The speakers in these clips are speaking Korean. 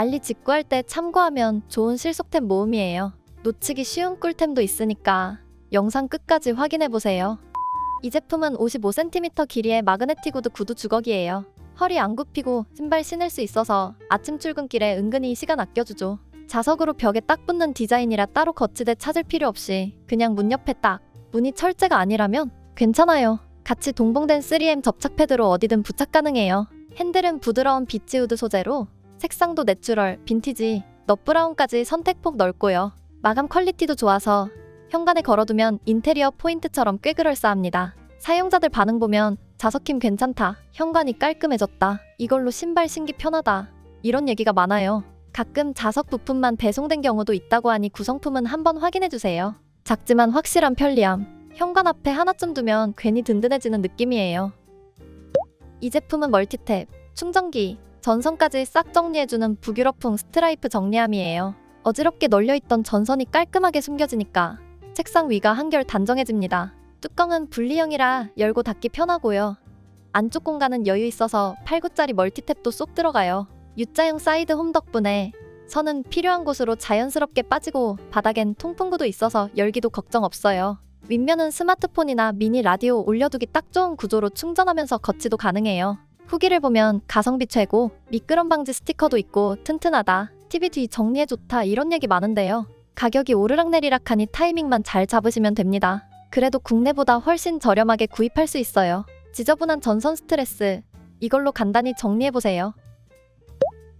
알리 직구할 때 참고하면 좋은 실속템 모음이에요. 놓치기 쉬운 꿀템도 있으니까 영상 끝까지 확인해보세요. 이 제품은 55cm 길이의 마그네틱 우드 구두 주걱이에요. 허리 안 굽히고 신발 신을 수 있어서 아침 출근길에 은근히 시간 아껴주죠. 자석으로 벽에 딱 붙는 디자인이라 따로 거치대 찾을 필요 없이 그냥 문 옆에 딱 문이 철제가 아니라면 괜찮아요. 같이 동봉된 3M 접착 패드로 어디든 부착 가능해요. 핸들은 부드러운 비치우드 소재로 색상도 내추럴, 빈티지, 넛브라운까지 선택폭 넓고요. 마감 퀄리티도 좋아서 현관에 걸어두면 인테리어 포인트처럼 꽤 그럴싸합니다. 사용자들 반응 보면 자석힘 괜찮다, 현관이 깔끔해졌다, 이걸로 신발 신기 편하다 이런 얘기가 많아요. 가끔 자석 부품만 배송된 경우도 있다고 하니 구성품은 한번 확인해주세요. 작지만 확실한 편리함. 현관 앞에 하나쯤 두면 괜히 든든해지는 느낌이에요. 이 제품은 멀티탭, 충전기, 전선까지 싹 정리해주는 북유럽풍 스트라이프 정리함이에요. 어지럽게 널려있던 전선이 깔끔하게 숨겨지니까 책상 위가 한결 단정해집니다. 뚜껑은 분리형이라 열고 닫기 편하고요. 안쪽 공간은 여유 있어서 8구짜리 멀티탭도 쏙 들어가요. U자형 사이드 홈 덕분에 선은 필요한 곳으로 자연스럽게 빠지고 바닥엔 통풍구도 있어서 열기도 걱정 없어요. 윗면은 스마트폰이나 미니 라디오 올려두기 딱 좋은 구조로 충전하면서 거치도 가능해요. 후기를 보면 가성비 최고, 미끄럼 방지 스티커도 있고 튼튼하다, TV 뒤 정리해 좋다 이런 얘기 많은데요. 가격이 오르락내리락하니 타이밍만 잘 잡으시면 됩니다. 그래도 국내보다 훨씬 저렴하게 구입할 수 있어요. 지저분한 전선 스트레스 이걸로 간단히 정리해 보세요.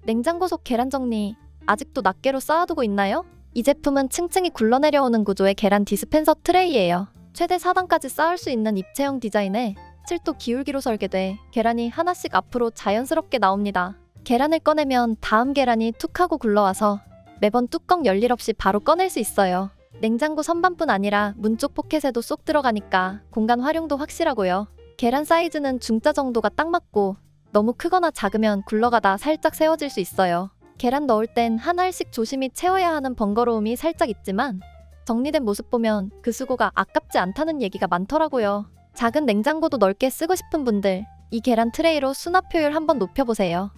냉장고 속 계란 정리 아직도 낱개로 쌓아두고 있나요? 이 제품은 층층이 굴러내려오는 구조의 계란 디스펜서 트레이예요. 최대 4단까지 쌓을 수 있는 입체형 디자인에 7도 기울기로 설계돼 계란이 하나씩 앞으로 자연스럽게 나옵니다. 계란을 꺼내면 다음 계란이 툭 하고 굴러와서 매번 뚜껑 열일 없이 바로 꺼낼 수 있어요. 냉장고 선반뿐 아니라 문 쪽 포켓에도 쏙 들어가니까 공간 활용도 확실하고요. 계란 사이즈는 중짜 정도가 딱 맞고 너무 크거나 작으면 굴러가다 살짝 세워질 수 있어요. 계란 넣을 땐한 알씩 조심히 채워야 하는 번거로움이 살짝 있지만 정리된 모습 보면 그 수고가 아깝지 않다는 얘기가 많더라고요. 작은 냉장고도 넓게 쓰고 싶은 분들 이 계란 트레이로 수납 효율 한번 높여보세요.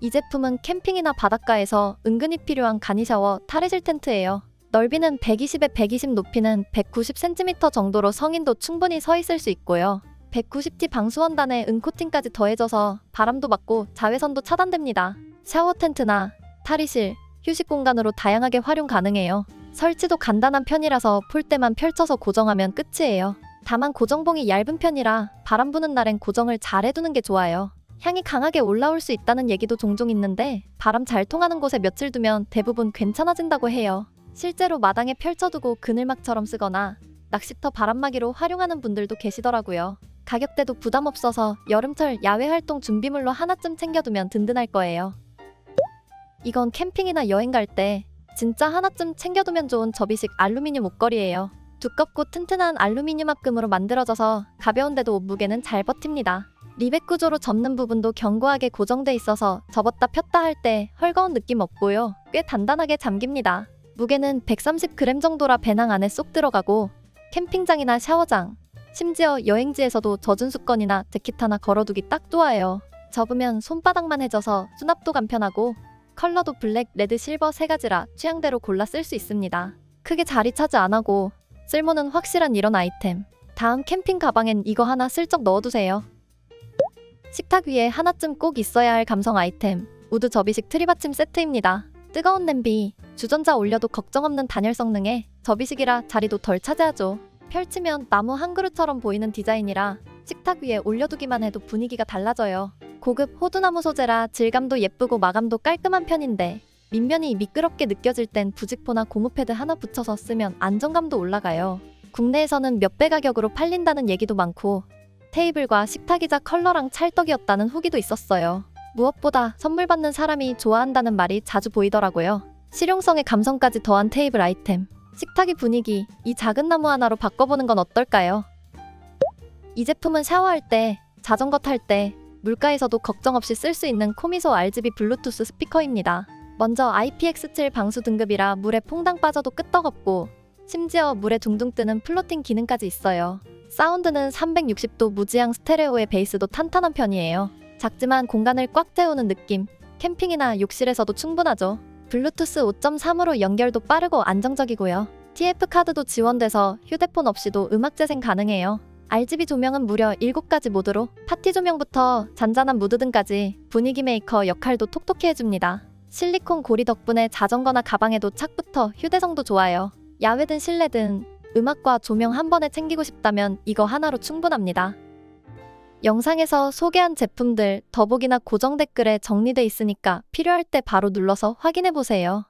이 제품은 캠핑이나 바닷가에서 은근히 필요한 간이 샤워 탈의실 텐트예요. 넓이는 120에 120 높이는 190cm 정도로 성인도 충분히 서 있을 수 있고요. 190T 방수원단에 은코팅까지 더해져서 바람도 막고 자외선도 차단됩니다. 샤워 텐트나 탈의실, 휴식 공간으로 다양하게 활용 가능해요. 설치도 간단한 편이라서 폴대만 펼쳐서 고정하면 끝이에요. 다만 고정봉이 얇은 편이라 바람 부는 날엔 고정을 잘 해두는 게 좋아요. 향이 강하게 올라올 수 있다는 얘기도 종종 있는데 바람 잘 통하는 곳에 며칠 두면 대부분 괜찮아진다고 해요. 실제로 마당에 펼쳐두고 그늘막처럼 쓰거나 낚시터 바람막이로 활용하는 분들도 계시더라고요. 가격대도 부담 없어서 여름철 야외 활동 준비물로 하나쯤 챙겨두면 든든할 거예요. 이건 캠핑이나 여행 갈 때 진짜 하나쯤 챙겨두면 좋은 접이식 알루미늄 옷걸이에요. 두껍고 튼튼한 알루미늄 합금으로 만들어져서 가벼운데도 옷 무게는 잘 버팁니다. 리벳 구조로 접는 부분도 견고하게 고정돼 있어서 접었다 폈다 할 때 헐거운 느낌 없고요. 꽤 단단하게 잠깁니다. 무게는 130g 정도라 배낭 안에 쏙 들어가고 캠핑장이나 샤워장, 심지어 여행지에서도 젖은 수건이나 재킷 하나 걸어두기 딱 좋아요. 접으면 손바닥만 해져서 수납도 간편하고 컬러도 블랙, 레드, 실버 세 가지라 취향대로 골라 쓸 수 있습니다. 크게 자리 차지 안 하고 쓸모는 확실한 이런 아이템. 다음 캠핑 가방엔 이거 하나 슬쩍 넣어두세요. 식탁 위에 하나쯤 꼭 있어야 할 감성 아이템. 우드 접이식 트리받침 세트입니다. 뜨거운 냄비, 주전자 올려도 걱정 없는 단열 성능에 접이식이라 자리도 덜 차지하죠. 펼치면 나무 한 그루처럼 보이는 디자인이라 식탁 위에 올려두기만 해도 분위기가 달라져요. 고급 호두나무 소재라 질감도 예쁘고 마감도 깔끔한 편인데 밑면이 미끄럽게 느껴질 땐 부직포나 고무 패드 하나 붙여서 쓰면 안정감도 올라가요. 국내에서는 몇 배 가격으로 팔린다는 얘기도 많고 테이블과 식탁이자 컬러랑 찰떡이었다는 후기도 있었어요. 무엇보다 선물 받는 사람이 좋아한다는 말이 자주 보이더라고요. 실용성의 감성까지 더한 테이블 아이템. 식탁의 분위기, 이 작은 나무 하나로 바꿔보는 건 어떨까요? 이 제품은 샤워할 때, 자전거 탈 때, 물가에서도 걱정 없이 쓸 수 있는 코미소 RGB 블루투스 스피커입니다. 먼저 IPX7 방수 등급이라 물에 퐁당 빠져도 끄떡없고 심지어 물에 둥둥 뜨는 플로팅 기능까지 있어요. 사운드는 360도 무지향 스테레오의 베이스도 탄탄한 편이에요. 작지만 공간을 꽉 채우는 느낌. 캠핑이나 욕실에서도 충분하죠. 블루투스 5.3으로 연결도 빠르고 안정적이고요. TF 카드도 지원돼서 휴대폰 없이도 음악 재생 가능해요. RGB 조명은 무려 7가지 모드로 파티 조명부터 잔잔한 무드 등까지 분위기 메이커 역할도 톡톡히 해줍니다. 실리콘 고리 덕분에 자전거나 가방에도 착붙어 휴대성도 좋아요. 야외든 실내든 음악과 조명 한 번에 챙기고 싶다면 이거 하나로 충분합니다. 영상에서 소개한 제품들 더보기나 고정 댓글에 정리돼 있으니까 필요할 때 바로 눌러서 확인해 보세요.